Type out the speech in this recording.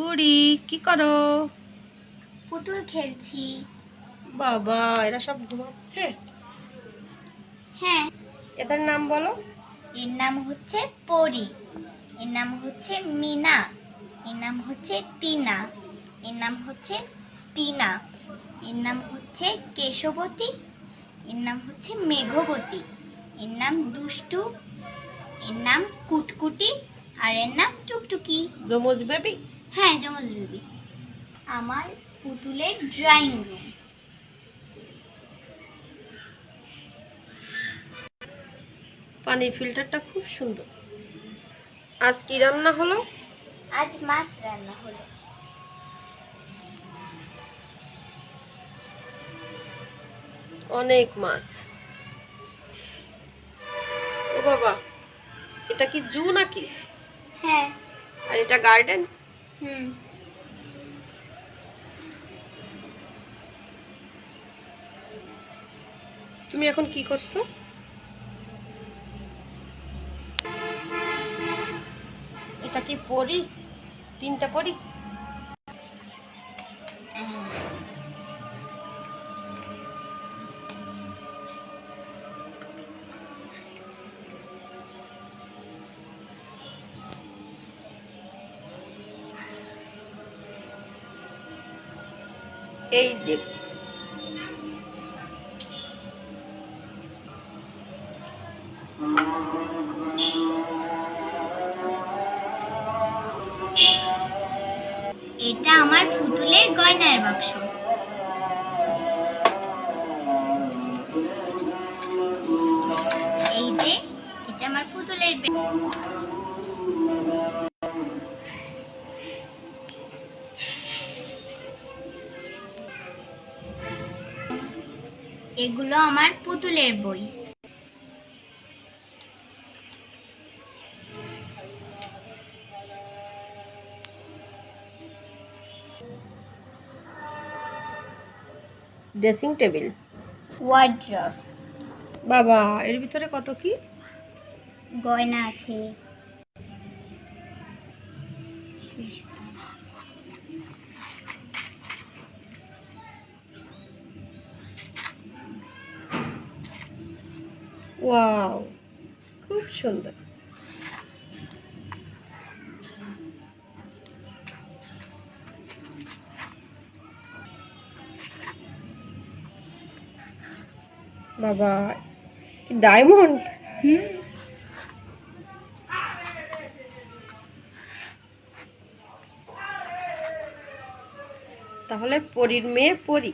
বুড়ি কি করো? পুতুল খেলছি। বাবা এরা সব ঘুমাচ্ছে? হ্যাঁ। এদের নাম বলো। এর নাম হচ্ছে পরি এর নাম হচ্ছে মিনা এর নাম হচ্ছে টিনা এর নাম হচ্ছে টিনা এর নাম হচ্ছে কেশবতী এর নাম হচ্ছে মেঘবতী এর নাম দুষ্টু এর নাম কুটকুটি আর এর নাম টুকটুকি। যমজ বেবি? হ্যাঁ জমজ রুবি। আমার পুতুলের ড্রয়িং রুম পানির ফিল্টারটা খুব সুন্দর। আজ কি রান্না হলো? আজ মাছ রান্না হলো। অনেক মাছ। ও বাবা এটা কি জু নাকি? হ্যাঁ। আর এটা গার্ডেন হুম। তুমি এখন কি করছ? এটা কি পড়ি তিনটা পরি? এই যে। এটা আমার পুতুলের গয়নার বাক্স। এই যে এটা আমার পুতুলের এগুলো আমার পুতুলের বই। ড্রেসিং টেবিল ওয়ার্ড্রপ বাবা এর ভিতরে কত কি? গয়না আছে। ওয়াও খুব সুন্দর। বাবা ডায়মন্ড হুম। তাহলে পরীর মেয়ে পরী।